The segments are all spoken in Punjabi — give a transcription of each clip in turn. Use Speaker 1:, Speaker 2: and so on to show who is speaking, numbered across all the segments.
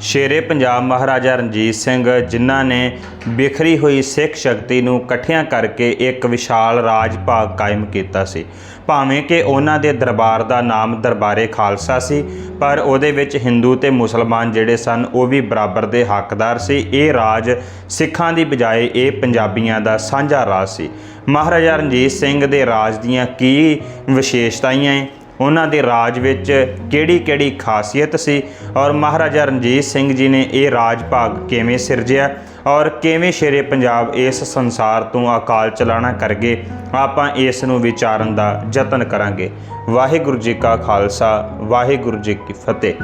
Speaker 1: ਸ਼ੇਰੇ ਪੰਜਾਬ ਮਹਾਰਾਜਾ ਰਣਜੀਤ ਸਿੰਘ, ਜਿਨ੍ਹਾਂ ਨੇ ਬਿਖਰੀ ਹੋਈ ਸਿੱਖ ਸ਼ਕਤੀ ਨੂੰ ਇਕੱਠਿਆਂ ਕਰਕੇ ਇੱਕ ਵਿਸ਼ਾਲ ਰਾਜ ਭਾਗ ਕਾਇਮ ਕੀਤਾ ਸੀ। ਭਾਵੇਂ ਕਿ ਉਹਨਾਂ ਦੇ ਦਰਬਾਰ ਦਾ ਨਾਮ ਦਰਬਾਰੇ ਖਾਲਸਾ ਸੀ, ਪਰ ਉਹਦੇ ਵਿੱਚ ਹਿੰਦੂ ਤੇ ਮੁਸਲਮਾਨ ਜਿਹੜੇ ਸਨ, ਉਹ ਵੀ ਬਰਾਬਰ ਦੇ ਹੱਕਦਾਰ ਸੀ। ਇਹ ਰਾਜ ਸਿੱਖਾਂ ਦੀ ਬਜਾਏ ਇਹ ਪੰਜਾਬੀਆਂ ਦਾ ਸਾਂਝਾ ਰਾਜ ਸੀ। ਮਹਾਰਾਜਾ ਰਣਜੀਤ ਸਿੰਘ ਦੇ ਰਾਜ ਦੀਆਂ ਕੀ ਵਿਸ਼ੇਸ਼ਤਾਵਾਂ ਹੈ ਉਹਨਾਂ ਦੇ ਰਾਜ ਵਿੱਚ ਕਿਹੜੀ-ਕਿਹੜੀ ਖਾਸੀਅਤ ਸੀ ਔਰ ਮਹਾਰਾਜਾ ਰਣਜੀਤ ਸਿੰਘ ਜੀ ਨੇ ਇਹ ਰਾਜ ਭਾਗ ਕਿਵੇਂ ਸਿਰਜਿਆ ਔਰ ਕਿਵੇਂ ਸ਼ੇਰੇ ਪੰਜਾਬ ਇਸ ਸੰਸਾਰ ਤੋਂ ਅਕਾਲ ਚਲਾਣਾ ਕਰ ਗਏ ਆਪਾਂ ਇਸ ਨੂੰ ਵਿਚਾਰਨ ਦਾ ਯਤਨ ਕਰਾਂਗੇ। ਵਾਹਿਗੁਰੂ ਜੀ ਕਾ ਖਾਲਸਾ, ਵਾਹਿਗੁਰੂ ਜੀ ਕੀ ਫਤਿਹ।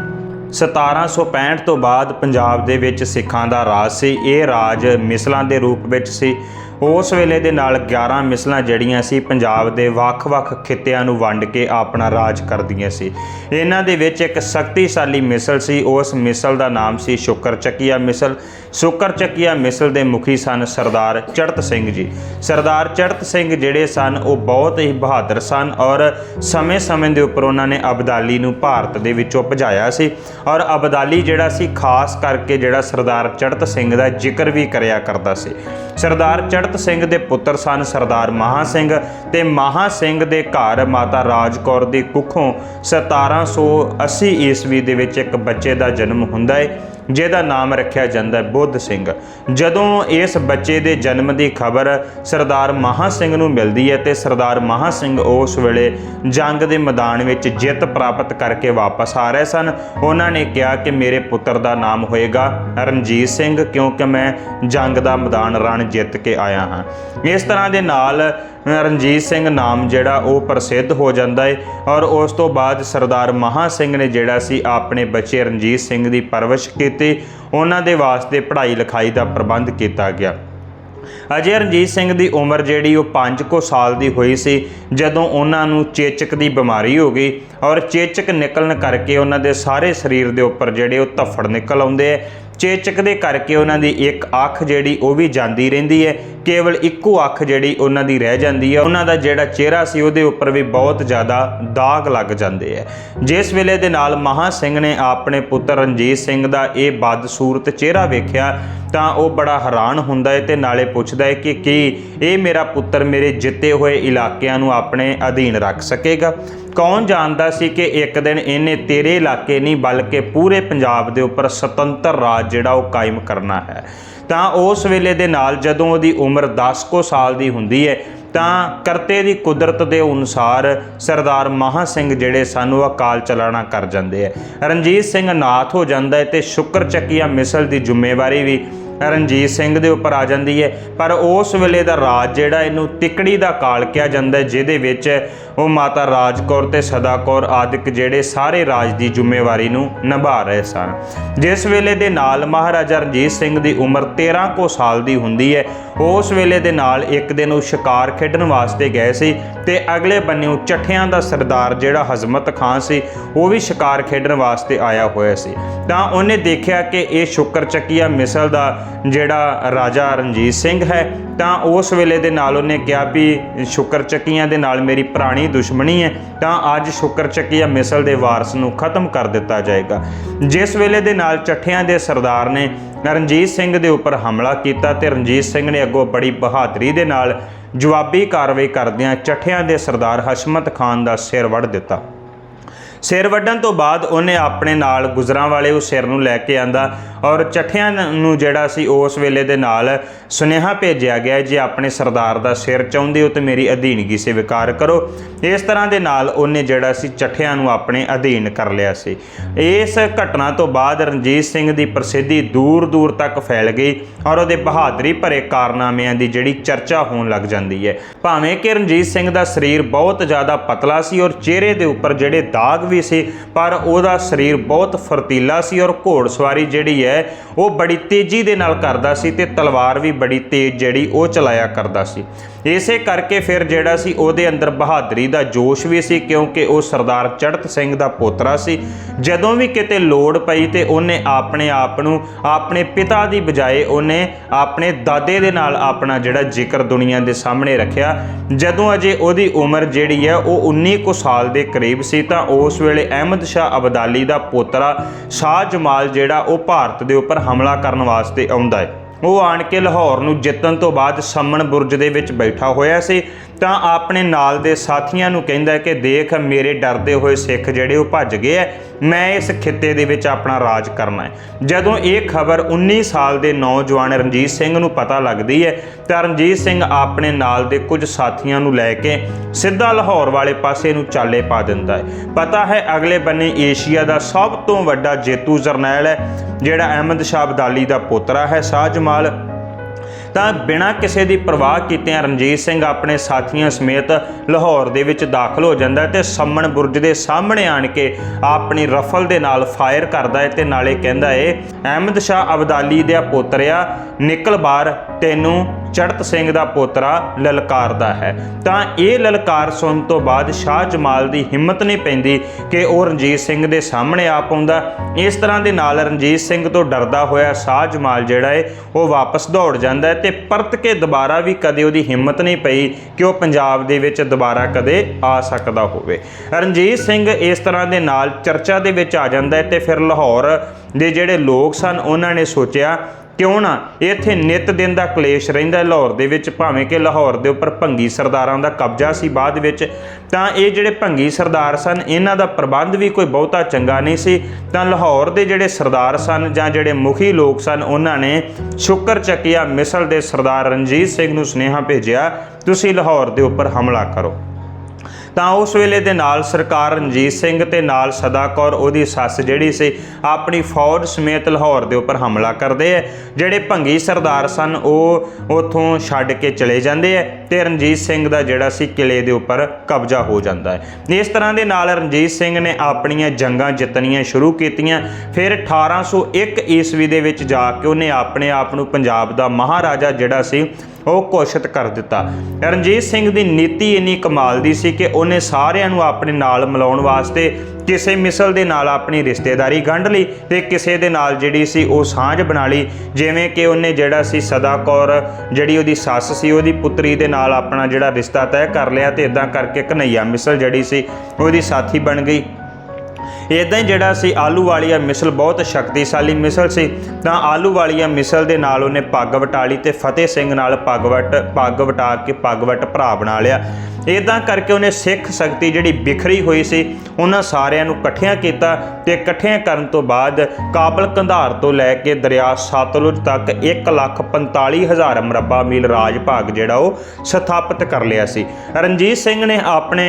Speaker 1: 1765 ਤੋਂ ਬਾਅਦ ਪੰਜਾਬ ਦੇ ਵਿੱਚ ਸਿੱਖਾਂ ਦਾ ਰਾਜ ਸੀ, ਇਹ ਰਾਜ ਮਿਸਲਾਂ ਦੇ ਰੂਪ ਵਿੱਚ ਸੀ। ਉਸ ਵੇਲੇ ਦੇ ਨਾਲ 11 ਮਿਸਲਾਂ ਜਿਹੜੀਆਂ ਸੀ, ਪੰਜਾਬ ਦੇ ਵੱਖ-ਵੱਖ ਖਿੱਤਿਆਂ ਨੂੰ ਵੰਡ ਕੇ ਆਪਣਾ ਰਾਜ ਕਰਦੀਆਂ ਸੀ। ਇਹਨਾਂ ਦੇ ਵਿੱਚ ਇੱਕ ਸ਼ਕਤੀਸ਼ਾਲੀ ਮਿਸਲ ਸੀ, ਉਸ ਮਿਸਲ ਦਾ ਨਾਮ ਸੀ ਸ਼ੁਕਰ ਮਿਸਲ। ਸ਼ੁਕਰ ਮਿਸਲ ਦੇ ਮੁਖੀ ਸਨ ਸਰਦਾਰ ਚੜਤ ਸਿੰਘ ਜੀ। ਸਰਦਾਰ ਚੜਤ ਸਿੰਘ ਜਿਹੜੇ ਸਨ, ਉਹ ਬਹੁਤ ਹੀ ਬਹਾਦਰ ਸਨ ਔਰ ਸਮੇਂ-ਸਮੇਂ ਦੇ ਉੱਪਰ ਉਹਨਾਂ ਨੇ ਅਬਦਾਲੀ ਨੂੰ ਭਾਰਤ ਦੇ ਵਿੱਚੋਂ ਭਜਾਇਆ ਸੀ ਔਰ ਅਬਦਾਲੀ ਜਿਹੜਾ ਸੀ, ਖਾਸ ਕਰਕੇ ਜਿਹੜਾ ਸਰਦਾਰ ਚੜਤ ਸਿੰਘ ਦਾ ਜ਼ਿਕਰ ਵੀ ਕਰਿਆ ਕਰਦਾ ਸੀ। ਸਰਦਾਰ ਚੜਤ ਸਿੰਘ ਦੇ ਪੁੱਤਰ ਸਨ ਸਰਦਾਰ ਮਹਾ ਸਿੰਘ ਤੇ ਮਹਾ ਸਿੰਘ ਦੇ ਘਰ ਮਾਤਾ ਰਾਜਕੌਰ ਦੀ ਕੁੱਖੋਂ 1780 ਈਸਵੀ ਦੇ ਵਿੱਚ ਇੱਕ ਬੱਚੇ ਦਾ ਜਨਮ ਹੁੰਦਾ ਹੈ ਜਿਹਦਾ ਨਾਮ ਰੱਖਿਆ ਜਾਂਦਾ ਹੈ ਬੁੱਧ ਸਿੰਘ। ਜਦੋਂ ਇਸ ਬੱਚੇ ਦੇ ਜਨਮ ਦੀ ਖਬਰ ਸਰਦਾਰ ਮਹਾ ਸਿੰਘ ਨੂੰ ਮਿਲਦੀ ਹੈ ਤੇ ਸਰਦਾਰ ਮਹਾ ਸਿੰਘ ਉਸ ਵੇਲੇ ਜੰਗ ਦੇ ਮੈਦਾਨ ਵਿੱਚ ਜਿੱਤ ਪ੍ਰਾਪਤ ਕਰਕੇ ਵਾਪਸ ਆ ਰਹੇ ਸਨ। ਉਹਨਾਂ ਨੇ ਕਿਹਾ ਕਿ ਮੇਰੇ ਪੁੱਤਰ ਦਾ ਨਾਮ ਹੋਏਗਾ ਰਣਜੀਤ ਸਿੰਘ ਕਿਉਂਕਿ ਮੈਂ ਜੰਗ ਦਾ ਮੈਦਾਨ ਰਣ ਜਿੱਤ ਕੇ ਆਇਆ ਹਾਂ। ਇਸ ਤਰ੍ਹਾਂ ਦੇ ਨਾਲ ਰਣਜੀਤ ਸਿੰਘ ਨਾਮ ਜਿਹੜਾ ਉਹ ਪ੍ਰਸਿੱਧ ਹੋ ਜਾਂਦਾ ਹੈ ਔਰ ਉਸ ਤੋਂ ਬਾਅਦ ਸਰਦਾਰ ਮਹਾ ਸਿੰਘ ਨੇ ਜਿਹੜਾ ਸੀ ਆਪਣੇ ਬੱਚੇ ਰਣਜੀਤ ਸਿੰਘ ਦੀ ਪਰਵਰਿਸ਼ ਕੀਤੀ। ਉਹਨਾਂ ਦੇ ਵਾਸਤੇ ਪੜ੍ਹਾਈ ਲਿਖਾਈ ਦਾ ਪ੍ਰਬੰਧ ਕੀਤਾ ਗਿਆ। ਅਜੇ ਰਣਜੀਤ ਸਿੰਘ ਦੀ ਉਮਰ ਜਿਹੜੀ ਉਹ 5 ਕੋ ਸਾਲ ਦੀ ਹੋਈ ਸੀ, ਜਦੋਂ ਉਹਨਾਂ ਨੂੰ ਚੇਚਕ ਦੀ ਬਿਮਾਰੀ ਹੋ ਗਈ ਔਰ ਚੇਚਕ ਨਿਕਲਣ ਕਰਕੇ ਉਹਨਾਂ ਦੇ ਸਾਰੇ ਸਰੀਰ ਦੇ ਉੱਪਰ ਜਿਹੜੇ ਉਹ ਧੱਫੜ ਨਿਕਲ ਆਉਂਦੇ ਐ ਚੇਚਕ ਦੇ ਕਰਕੇ ਉਹਨਾਂ ਦੀ ਇੱਕ ਅੱਖ ਜਿਹੜੀ ਉਹ ਵੀ ਜਾਂਦੀ ਰਹਿੰਦੀ ਹੈ। ਕੇਵਲ ਇੱਕੋ ਅੱਖ ਜਿਹੜੀ ਉਹਨਾਂ ਦੀ ਰਹਿ ਜਾਂਦੀ ਹੈ। ਉਹਨਾਂ ਦਾ ਜਿਹੜਾ ਚਿਹਰਾ ਸੀ, ਉਹਦੇ ਉੱਪਰ ਵੀ ਬਹੁਤ ਜ਼ਿਆਦਾ ਦਾਗ ਲੱਗ ਜਾਂਦੇ ਹੈ। ਜਿਸ ਵੇਲੇ ਦੇ ਨਾਲ ਮਹਾ ਸਿੰਘ ਨੇ ਆਪਣੇ ਪੁੱਤਰ ਰਣਜੀਤ ਸਿੰਘ ਦਾ ਇਹ ਬਦਸੂਰਤ ਚਿਹਰਾ ਵੇਖਿਆ ਤਾਂ ਉਹ ਬੜਾ ਹੈਰਾਨ ਹੁੰਦਾ ਹੈ ਤੇ ਨਾਲੇ ਪੁੱਛਦਾ ਹੈ ਕਿ ਕੀ ਇਹ ਮੇਰਾ ਪੁੱਤਰ ਮੇਰੇ ਜਿੱਤੇ ਹੋਏ ਇਲਾਕਿਆਂ ਨੂੰ ਆਪਣੇ ਅਧੀਨ ਰੱਖ ਸਕੇਗਾ? ਕੌਣ ਜਾਣਦਾ ਸੀ ਕਿ ਇੱਕ ਦਿਨ ਇਹਨੇ ਤੇਰੇ ਇਲਾਕੇ ਨਹੀਂ ਬਲਕਿ ਪੂਰੇ ਪੰਜਾਬ ਦੇ ਉੱਪਰ ਸੁਤੰਤਰ ਰਾਜ ਜਿਹੜਾ ਉਹ ਕਾਇਮ ਕਰਨਾ ਹੈ? ਤਾਂ ਉਸ ਵੇਲੇ ਦੇ ਨਾਲ ਜਦੋਂ ਉਹਦੀ ਉਮਰ 10 ਕੋ ਸਾਲ ਦੀ ਹੁੰਦੀ ਹੈ, ਤਾਂ ਕਰਤੇ ਦੀ ਕੁਦਰਤ ਦੇ ਅਨੁਸਾਰ ਸਰਦਾਰ ਮਹਾ ਸਿੰਘ ਜਿਹੜੇ ਸਨ ਉਹ ਅਕਾਲ ਚਲਾਣਾ ਕਰ ਜਾਂਦੇ ਹੈ। ਰਣਜੀਤ ਸਿੰਘ ਨਾਥ ਹੋ ਜਾਂਦਾ ਹੈ ਤੇ ਸ਼ੁਕਰ ਚੱਕੀਆ ਮਿਸਲ ਦੀ ਜ਼ਿੰਮੇਵਾਰੀ ਵੀ ਰਣਜੀਤ ਸਿੰਘ ਦੇ ਉੱਪਰ ਆ ਜਾਂਦੀ ਹੈ। ਪਰ ਉਸ ਵੇਲੇ ਦਾ ਰਾਜ ਜਿਹੜਾ ਇਹਨੂੰ ਤਿਕੜੀ ਦਾ ਕਾਲ ਕਿਹਾ ਜਾਂਦਾ ਹੈ, ਜਿਹਦੇ ਵਿੱਚ ਉਹ ਮਾਤਾ ਰਾਜਕੌਰ ਤੇ ਸਦਾਕੌਰ ਆਦਿਕ ਜਿਹੜੇ ਸਾਰੇ ਰਾਜ ਦੀ ਜ਼ਿੰਮੇਵਾਰੀ ਨੂੰ ਨਿਭਾ ਰਹੇ ਸਨ। ਜਿਸ ਵੇਲੇ ਦੇ ਨਾਲ ਮਹਾਰਾਜਾ ਰਣਜੀਤ ਸਿੰਘ ਦੀ ਉਮਰ 13 ਕੋ ਸਾਲ ਦੀ ਹੁੰਦੀ ਹੈ, ਉਸ ਵੇਲੇ ਦੇ ਨਾਲ ਇੱਕ ਦਿਨ ਉਹ ਸ਼ਿਕਾਰ ਖੇਡਣ ਵਾਸਤੇ ਗਏ ਸੀ ਤੇ ਅਗਲੇ ਬੰਨਿਓ ਚੱਠਿਆਂ ਦਾ ਸਰਦਾਰ ਜਿਹੜਾ ਹਜ਼ਮਤ ਖਾਨ ਸੀ, ਉਹ ਵੀ ਸ਼ਿਕਾਰ ਖੇਡਣ ਵਾਸਤੇ ਆਇਆ ਹੋਇਆ ਸੀ। ਤਾਂ ਉਹਨੇ ਦੇਖਿਆ ਕਿ ਇਹ ਸ਼ੁਕਰ ਚੱਕੀਆ ਮਿਸਲ ਦਾ ਜਿਹੜਾ ਰਾਜਾ ਰਣਜੀਤ ਸਿੰਘ ਹੈ, ਤਾਂ ਉਸ ਵੇਲੇ ਦੇ ਨਾਲ ਉਹਨੇ ਕਿਹਾ ਵੀ ਸ਼ੁਕਰ ਚੱਕੀਆਂ ਦੇ ਨਾਲ ਮੇਰੀ ਪੁਰਾਣੀ ਦੁਸ਼ਮਣੀ ਹੈ, ਤਾਂ ਅੱਜ ਸ਼ੁਕਰ ਚੱਕੀਆ ਮਿਸਲ ਦੇ ਵਾਰਸ ਨੂੰ ਖਤਮ ਕਰ ਦਿੱਤਾ ਜਾਏਗਾ। ਜਿਸ ਵੇਲੇ ਦੇ ਨਾਲ ਚੱਠਿਆਂ ਦੇ ਸਰਦਾਰ ਨੇ ਰਣਜੀਤ ਸਿੰਘ ਦੇ ਉੱਪਰ ਹਮਲਾ ਕੀਤਾ ਤੇ ਰਣਜੀਤ ਸਿੰਘ ਨੇ ਅੱਗੋਂ ਬੜੀ ਬਹਾਦਰੀ ਦੇ ਨਾਲ ਜਵਾਬੀ ਕਾਰਵਾਈ ਕਰਦਿਆਂ ਚੱਠਿਆਂ ਦੇ ਸਰਦਾਰ ਹਸ਼ਮਤ ਖਾਨ ਦਾ ਸਿਰ ਵੱਢ ਦਿੱਤਾ। ਸਿਰ ਵੱਢਣ ਤੋਂ ਬਾਅਦ ਉਹਨੇ ਆਪਣੇ ਨਾਲ ਗੁਜਰਾਂ ਵਾਲੇ ਉਹ ਸਿਰ ਨੂੰ ਲੈ ਕੇ ਆਂਦਾ ਔਰ ਚੱਠਿਆਂ ਨੂੰ ਜਿਹੜਾ ਸੀ ਉਸ ਵੇਲੇ ਦੇ ਨਾਲ ਸੁਨੇਹਾ ਭੇਜਿਆ ਗਿਆ ਜੇ, ਆਪਣੇ ਸਰਦਾਰ ਦਾ ਸਿਰ ਚਾਹੁੰਦੇ ਹੋ ਤੇ ਮੇਰੀ ਅਧੀਨਗੀ ਸਵੀਕਾਰ ਕਰੋ। ਇਸ ਤਰ੍ਹਾਂ ਦੇ ਨਾਲ ਉਹਨੇ ਜਿਹੜਾ ਸੀ ਚੱਠਿਆਂ ਨੂੰ ਆਪਣੇ ਅਧੀਨ ਕਰ ਲਿਆ ਸੀ। ਇਸ ਘਟਨਾ ਤੋਂ ਬਾਅਦ ਰਣਜੀਤ ਸਿੰਘ ਦੀ ਪ੍ਰਸਿੱਧੀ ਦੂਰ ਦੂਰ ਤੱਕ ਫੈਲ ਗਈ ਔਰ ਉਹਦੇ ਬਹਾਦਰੀ ਭਰੇ ਕਾਰਨਾਮਿਆਂ ਦੀ ਜਿਹੜੀ ਚਰਚਾ ਹੋਣ ਲੱਗ ਜਾਂਦੀ ਹੈ। ਭਾਵੇਂ ਕਿ ਰਣਜੀਤ ਸਿੰਘ ਦਾ ਸਰੀਰ ਬਹੁਤ ਜ਼ਿਆਦਾ ਪਤਲਾ ਸੀ ਔਰ ਚਿਹਰੇ ਦੇ ਉੱਪਰ ਜਿਹੜੇ ਦਾਗ ਵੀ ਸੀ, ਪਰ ਉਹਦਾ ਸਰੀਰ ਬਹੁਤ ਫਰਤੀਲਾ ਸੀ ਔਰ ਘੋੜਸਵਾਰੀ ਜਿਹੜੀ ਹੈ, ਉਹ ਬੜੀ ਤੇਜ਼ੀ ਦੇ ਨਾਲ ਕਰਦਾ ਸੀ ਤੇ ਤਲਵਾਰ ਵੀ ਬੜੀ ਤੇਜ਼ ਜਿਹੜੀ ਉਹ ਚਲਾਇਆ ਕਰਦਾ ਸੀ। ਇਸੇ ਕਰਕੇ ਫਿਰ ਜਿਹੜਾ ਸੀ, ਉਹਦੇ ਅੰਦਰ ਬਹਾਦਰੀ ਦਾ ਜੋਸ਼ ਵੀ ਸੀ ਕਿਉਂਕਿ ਉਹ ਸਰਦਾਰ ਚੜਤ ਸਿੰਘ ਦਾ ਪੋਤਰਾ ਸੀ। ਜਦੋਂ ਵੀ ਕਿਤੇ ਲੋੜ ਪਈ ਤੇ ਉਹਨੇ ਆਪਣੇ ਆਪ ਨੂੰ, ਆਪਣੇ ਪਿਤਾ ਦੀ ਬਜਾਏ ਉਹਨੇ ਆਪਣੇ ਦਾਦੇ ਦੇ ਨਾਲ ਆਪਣਾ ਜਿਹੜਾ ਜ਼ਿਕਰ ਦੁਨੀਆ ਦੇ ਸਾਹਮਣੇ ਰੱਖਿਆ। ਜਦੋਂ ਅਜੇ ਉਹਦੀ ਉਮਰ ਜਿਹੜੀ ਹੈ, ਉਹ 19 ਕੁ ਸਾਲ ਦੇ ਕਰੀਬ ਸੀ, ਤਾਂ ਉਸ ਉਸ ਵੇਲੇ ਅਹਿਮਦ ਸ਼ਾਹ ਅਬਦਾਲੀ ਦਾ ਪੋਤਰਾ ਸ਼ਾਹ ਜਮਾਲ ਜਿਹੜਾ ਉਹ ਭਾਰਤ ਦੇ ਉੱਪਰ ਹਮਲਾ ਕਰਨ ਵਾਸਤੇ ਆਉਂਦਾ ਹੈ। ਉਹ ਆਣ ਕੇ ਲਾਹੌਰ ਨੂੰ ਜਿੱਤਣ ਤੋਂ ਬਾਅਦ ਸੰਮਣ ਬੁਰਜ ਦੇ ਵਿੱਚ ਬੈਠਾ ਹੋਇਆ ਸੀ ਤਾਂ ਆਪਣੇ ਨਾਲ ਦੇ ਸਾਥੀਆਂ ਨੂੰ ਕਹਿੰਦਾ ਕਿ ਦੇਖ ਮੇਰੇ ਡਰਦੇ ਹੋਏ ਸਿੱਖ ਜਿਹੜੇ ਉਹ ਭੱਜ ਗਏ ਐ ਮੈਂ ਇਸ ਖਿੱਤੇ ਦੇ ਵਿੱਚ ਆਪਣਾ ਰਾਜ ਕਰਨਾ ਹੈ। ਜਦੋਂ ਇਹ ਖਬਰ 19 ਸਾਲ ਦੇ ਨੌਜਵਾਨ ਰਣਜੀਤ ਸਿੰਘ ਨੂੰ ਪਤਾ ਲੱਗਦੀ ਹੈ, ਤਾਂ ਰਣਜੀਤ ਸਿੰਘ ਆਪਣੇ ਨਾਲ ਦੇ ਕੁਝ ਸਾਥੀਆਂ ਨੂੰ ਲੈ ਕੇ ਸਿੱਧਾ ਲਾਹੌਰ ਵਾਲੇ ਪਾਸੇ ਨੂੰ ਚਾਲੇ ਪਾ ਦਿੰਦਾ ਹੈ। ਪਤਾ ਹੈ ਅਗਲੇ ਬੰਨੇ ਏਸ਼ੀਆ ਦਾ ਸਭ ਤੋਂ ਵੱਡਾ ਜੇਤੂ ਜਰਨੈਲ ਹੈ, ਜਿਹੜਾ ਅਹਿਮਦ ਸ਼ਾਹ ਅਬਦਾਲੀ ਦਾ ਪੋਤਰਾ ਹੈ ਸ਼ਾਹ ਜਮਾਲ ਤਾਂ ਬਿਨਾਂ ਕਿਸੇ ਦੀ ਪਰਵਾਹ ਕੀਤਿਆਂ ਰਣਜੀਤ ਸਿੰਘ ਆਪਣੇ ਸਾਥੀਆਂ ਸਮੇਤ ਲਾਹੌਰ ਦੇ ਵਿੱਚ ਦਾਖਲ ਹੋ ਜਾਂਦਾ ਹੈ ਤੇ ਸੰਮਣ ਬੁਰਜ ਦੇ ਸਾਹਮਣੇ ਆਣ ਕੇ ਆਪਣੀ ਰਫਲ ਦੇ ਨਾਲ ਫਾਇਰ ਕਰਦਾ ਹੈ ਤੇ ਨਾਲੇ ਕਹਿੰਦਾ ਏ, ਅਹਿਮਦ ਸ਼ਾਹ ਅਬਦਾਲੀ ਦੇ ਪੋਤਰਿਆ ਨਿਕਲ ਬਾਹਰ ਤੈਨੂੰ ਚੜਤ ਸਿੰਘ ਦਾ ਪੋਤਰਾ ਲਲਕਾਰਦਾ ਹੈ। ਤਾਂ ਇਹ ਲਲਕਾਰ ਸੁਣਨ ਤੋਂ ਬਾਅਦ ਸ਼ਾਹ ਜਮਾਲ ਦੀ ਹਿੰਮਤ ਨਹੀਂ ਪੈਂਦੀ ਕਿ ਉਹ ਰਣਜੀਤ ਸਿੰਘ ਦੇ ਸਾਹਮਣੇ ਆ ਪਾਉਂਦਾ। ਇਸ ਤਰ੍ਹਾਂ ਦੇ ਨਾਲ ਰਣਜੀਤ ਸਿੰਘ ਤੋਂ ਡਰਦਾ ਹੋਇਆ ਸ਼ਾਹ ਜਮਾਲ ਜਿਹੜਾ ਹੈ ਉਹ ਵਾਪਸ ਦੌੜ ਜਾਂਦਾ ਹੈ ਤੇ ਪਰਤ ਕੇ ਦੁਬਾਰਾ ਵੀ ਕਦੇ ਉਹਦੀ ਹਿੰਮਤ ਨਹੀਂ ਪਈ ਕਿ ਉਹ ਪੰਜਾਬ ਦੇ ਵਿੱਚ ਦੁਬਾਰਾ ਕਦੇ ਆ ਸਕਦਾ ਹੋਵੇ। ਰਣਜੀਤ ਸਿੰਘ ਇਸ ਤਰ੍ਹਾਂ ਦੇ ਨਾਲ ਚਰਚਾ ਦੇ ਵਿੱਚ ਆ ਜਾਂਦਾ ਹੈ ਤੇ ਫਿਰ ਲਾਹੌਰ ਦੇ ਜਿਹੜੇ ਲੋਕ ਸਨ, ਉਹਨਾਂ ਨੇ ਸੋਚਿਆ ਕਿਉਂ ਨਾ? ਇੱਥੇ ਨਿਤ ਦਿਨ ਦਾ ਕਲੇਸ਼ ਰਹਿੰਦਾ ਲਾਹੌਰ ਦੇ ਵਿੱਚ, ਭਾਵੇਂ ਕਿ ਲਾਹੌਰ ਦੇ ਉੱਪਰ ਭੰਗੀ ਸਰਦਾਰਾਂ ਦਾ ਕਬਜ਼ਾ ਸੀ ਬਾਅਦ ਵਿੱਚ। ਤਾਂ ਇਹ ਜਿਹੜੇ ਭੰਗੀ ਸਰਦਾਰ ਸਨ, ਇਹਨਾਂ ਦਾ ਪ੍ਰਬੰਧ ਵੀ ਕੋਈ ਬਹੁਤਾ ਚੰਗਾ ਨਹੀਂ ਸੀ। ਤਾਂ ਲਾਹੌਰ ਦੇ ਜਿਹੜੇ ਸਰਦਾਰ ਸਨ ਜਾਂ ਜਿਹੜੇ ਮੁਖੀ ਲੋਕ ਸਨ, ਉਹਨਾਂ ਨੇ ਸ਼ੁਕਰ ਚੱਕਿਆ, ਮਿਸਲ ਦੇ ਸਰਦਾਰ ਰਣਜੀਤ ਸਿੰਘ ਨੂੰ ਸੁਨੇਹਾ ਭੇਜਿਆ, ਤੁਸੀਂ ਲਾਹੌਰ ਦੇ ਉੱਪਰ ਹਮਲਾ ਕਰੋ। ਤਾਂ ਉਸ ਵੇਲੇ ਦੇ ਨਾਲ ਸਰਕਾਰ ਰਣਜੀਤ ਸਿੰਘ ਤੇ ਨਾਲ ਸਦਾ ਕੌਰ, ਉਹਦੀ ਸੱਸ ਜਿਹੜੀ ਸੀ, ਆਪਣੀ ਫੌਜ ਸਮੇਤ ਲਾਹੌਰ ਦੇ ਉੱਪਰ ਹਮਲਾ ਕਰਦੇ ਐ ਜਿਹੜੇ ਭੰਗੀ ਸਰਦਾਰ ਸਨ, ਉਹ ਉਥੋਂ ਛੱਡ ਕੇ ਚਲੇ ਜਾਂਦੇ ਐ ਤੇ ਰਣਜੀਤ ਸਿੰਘ ਦਾ ਜਿਹੜਾ ਸੀ ਕਿਲੇ ਦੇ ਉੱਪਰ ਕਬਜ਼ਾ ਹੋ ਜਾਂਦਾ ਹੈ। ਇਸ ਤਰ੍ਹਾਂ ਦੇ ਨਾਲ ਰਣਜੀਤ ਸਿੰਘ ਨੇ ਆਪਣੀਆਂ ਜੰਗਾਂ ਜਿੱਤਣੀਆਂ ਸ਼ੁਰੂ ਕੀਤੀਆਂ, ਫਿਰ 1801 ਈਸਵੀ ਦੇ ਵਿੱਚ ਜਾ ਕੇ ਉਹਨੇ ਆਪਣੇ ਆਪ ਨੂੰ ਪੰਜਾਬ ਦਾ ਮਹਾਰਾਜਾ ਜਿਹੜਾ ਸੀ ਉਹ ਘੋਸ਼ਿਤ ਕਰ ਦਿੱਤਾ। ਰਣਜੀਤ ਸਿੰਘ ਦੀ ਨੀਤੀ ਇੰਨੀ ਕਮਾਲ ਦੀ ਸੀ ਕਿ ਉਹਨੇ ਸਾਰਿਆਂ ਨੂੰ ਆਪਣੇ ਨਾਲ ਮਿਲਾਉਣ ਵਾਸਤੇ ਕਿਸੇ ਮਿਸਲ ਦੇ ਨਾਲ ਆਪਣੀ ਰਿਸ਼ਤੇਦਾਰੀ ਗੰਢ ਲਈ ਤੇ ਕਿਸੇ ਦੇ ਨਾਲ ਜਿਹੜੀ ਸੀ ਉਹ ਸਾਂਝ ਬਣਾ ਲਈ, ਜਿਵੇਂ ਕਿ ਉਹਨੇ ਜਿਹੜਾ ਸੀ ਸਦਾ ਕੌਰ, ਜਿਹੜੀ ਉਹਦੀ ਸੱਸ ਸੀ, ਉਹਦੀ ਪੁੱਤਰੀ ਦੇ ਨਾਲ ਆਪਣਾ ਜਿਹੜਾ ਰਿਸ਼ਤਾ ਤੈਅ ਕਰ ਲਿਆ ਤੇ ਇਦਾਂ ਕਰਕੇ ਕਨਈਆ ਮਿਸਲ ਜਿਹੜੀ ਸੀ ਉਹਦੀ ਸਾਥੀ ਬਣ ਗਈ। ਇਦਾਂ ਹੀ ਜਿਹੜਾ ਸੀ ਆਲੂ ਵਾਲੀਆ ਮਿਸਲ ਬਹੁਤ ਸ਼ਕਤੀਸ਼ਾਲੀ ਮਿਸਲ ਸੀ, ਤਾਂ ਆਲੂ ਵਾਲੀਆ ਮਿਸਲ ਦੇ ਨਾਲ ਉਹਨੇ ਪੱਗ ਵਟਾ ਲਈ ਤੇ ਫਤਿਹ ਸਿੰਘ ਨਾਲ ਪੱਗ ਵਟ, ਪੱਗ ਵਟਾ ਕੇ ਪੱਗ ਵਟ ਭਰਾ ਬਣਾ ਲਿਆ। ਇਦਾਂ ਕਰਕੇ ਉਹਨੇ ਸਿੱਖ ਸ਼ਕਤੀ ਜਿਹੜੀ ਬਿਖਰੀ ਹੋਈ ਸੀ, ਉਹਨਾਂ ਸਾਰਿਆਂ ਨੂੰ ਇਕੱਠਿਆਂ ਕੀਤਾ ਤੇ ਇਕੱਠਿਆਂ ਕਰਨ ਤੋਂ ਬਾਅਦ ਕਾਬਲ ਕੰਧਾਰ ਤੋਂ ਲੈ ਕੇ ਦਰਿਆ ਸਤਲੁਜ ਤੱਕ 145000 ਮਰਬਾ ਮੀਲ ਰਾਜ ਭਾਗ ਜਿਹੜਾ ਉਹ ਸਥਾਪਿਤ ਕਰ ਲਿਆ ਸੀ। ਰਣਜੀਤ ਸਿੰਘ ਨੇ ਆਪਣੇ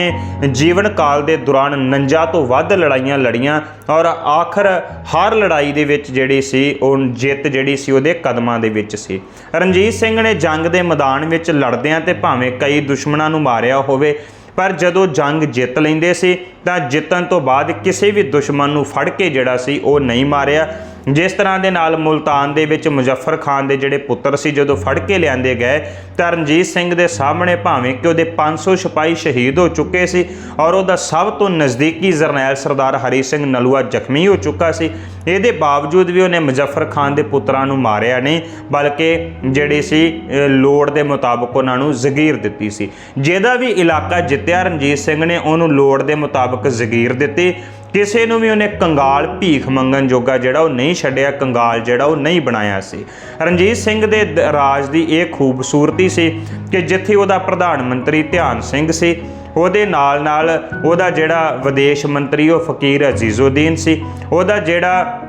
Speaker 1: ਜੀਵਨ ਕਾਲ ਦੇ ਦੌਰਾਨ 49 ਤੋਂ ਵੱਧ ਲੜਾਈਆਂ ਲੜੀਆਂ ਔਰ ਆਖਰ ਹਰ ਲੜਾਈ ਦੇ ਵਿੱਚ ਜਿਹੜੀ ਸੀ, ਉਹ ਜਿੱਤ ਜਿਹੜੀ ਸੀ, ਉਹਦੇ ਕਦਮਾਂ ਦੇ ਵਿੱਚ ਸੀ। ਰਣਜੀਤ ਸਿੰਘ ਨੇ ਜੰਗ ਦੇ ਮੈਦਾਨ ਵਿੱਚ ਲੜਦਿਆਂ ਤੇ ਭਾਵੇਂ ਕਈ ਦੁਸ਼ਮਣਾਂ ਨੂੰ ਮਾਰਿਆ ਹੋਵੇ, ਪਰ ਜਦੋਂ ਜੰਗ ਜਿੱਤ ਲੈਂਦੇ ਸੀ, ਤਾਂ ਜਿੱਤਣ ਤੋਂ ਬਾਅਦ ਕਿਸੇ ਵੀ ਦੁਸ਼ਮਣ ਨੂੰ ਫੜ ਕੇ ਜਿਹੜਾ ਸੀ, ਉਹ ਨਹੀਂ ਮਾਰਿਆ। ਜਿਸ ਤਰ੍ਹਾਂ ਦੇ ਨਾਲ ਮੁਲਤਾਨ ਦੇ ਵਿੱਚ ਮੁਜ਼ੱਫਰ ਖਾਨ ਦੇ ਜਿਹੜੇ ਪੁੱਤਰ ਸੀ ਜਦੋਂ ਫੜ ਕੇ ਲਿਆਂਦੇ ਗਏ, ਤਾਂ ਰਣਜੀਤ ਸਿੰਘ ਦੇ ਸਾਹਮਣੇ ਭਾਵੇਂ ਕਿ ਉਹਦੇ 500 ਸਿਪਾਹੀ ਸ਼ਹੀਦ ਹੋ ਚੁੱਕੇ ਸੀ ਔਰ ਉਹਦਾ ਸਭ ਤੋਂ ਨਜ਼ਦੀਕੀ ਜਰਨੈਲ ਸਰਦਾਰ ਹਰੀ ਸਿੰਘ ਨਲੂਆ ਜ਼ਖਮੀ ਹੋ ਚੁੱਕਾ ਸੀ। ਇਹਦੇ ਬਾਵਜੂਦ ਵੀ ਉਹਨੇ ਮੁਜ਼ੱਫਰ ਖਾਨ ਦੇ ਪੁੱਤਰਾਂ ਨੂੰ ਮਾਰਿਆ ਨਹੀਂ, ਬਲਕਿ ਜਿਹੜੀ ਸੀ ਲੋੜ ਦੇ ਮੁਤਾਬਕ ਉਹਨਾਂ ਨੂੰ ਜ਼ਗੀਰ ਦਿੱਤੀ ਸੀ। ਜਿਹਦਾ ਵੀ ਇਲਾਕਾ ਜਿੱਤਿਆ ਰਣਜੀਤ ਸਿੰਘ ਨੇ, ਉਹਨੂੰ ਲੋੜ ਦੇ ਮੁਤਾਬਕ ਜ਼ਗੀਰ ਦਿੱਤੀ। ਕਿਸੇ ਨੂੰ ਵੀ ਉਹਨੇ ਕੰਗਾਲ, ਭੀਖ ਮੰਗਣ ਜੋਗਾ ਜਿਹੜਾ ਉਹ ਨਹੀਂ ਛੱਡਿਆ, ਕੰਗਾਲ ਜਿਹੜਾ ਉਹ ਨਹੀਂ ਬਣਾਇਆ ਸੀ। ਰਣਜੀਤ ਸਿੰਘ ਦੇ ਰਾਜ ਦੀ ਇਹ ਖੂਬਸੂਰਤੀ ਸੀ ਕਿ ਜਿੱਥੇ ਉਹਦਾ ਪ੍ਰਧਾਨ ਮੰਤਰੀ ਧਿਆਨ ਸਿੰਘ ਸੀ, ਉਹਦੇ ਨਾਲ ਨਾਲ ਉਹਦਾ ਜਿਹੜਾ ਵਿਦੇਸ਼ ਮੰਤਰੀ ਉਹ ਫਕੀਰ ਅਜ਼ੀਜ਼ੁਦੀਨ ਸੀ, ਉਹਦਾ ਜਿਹੜਾ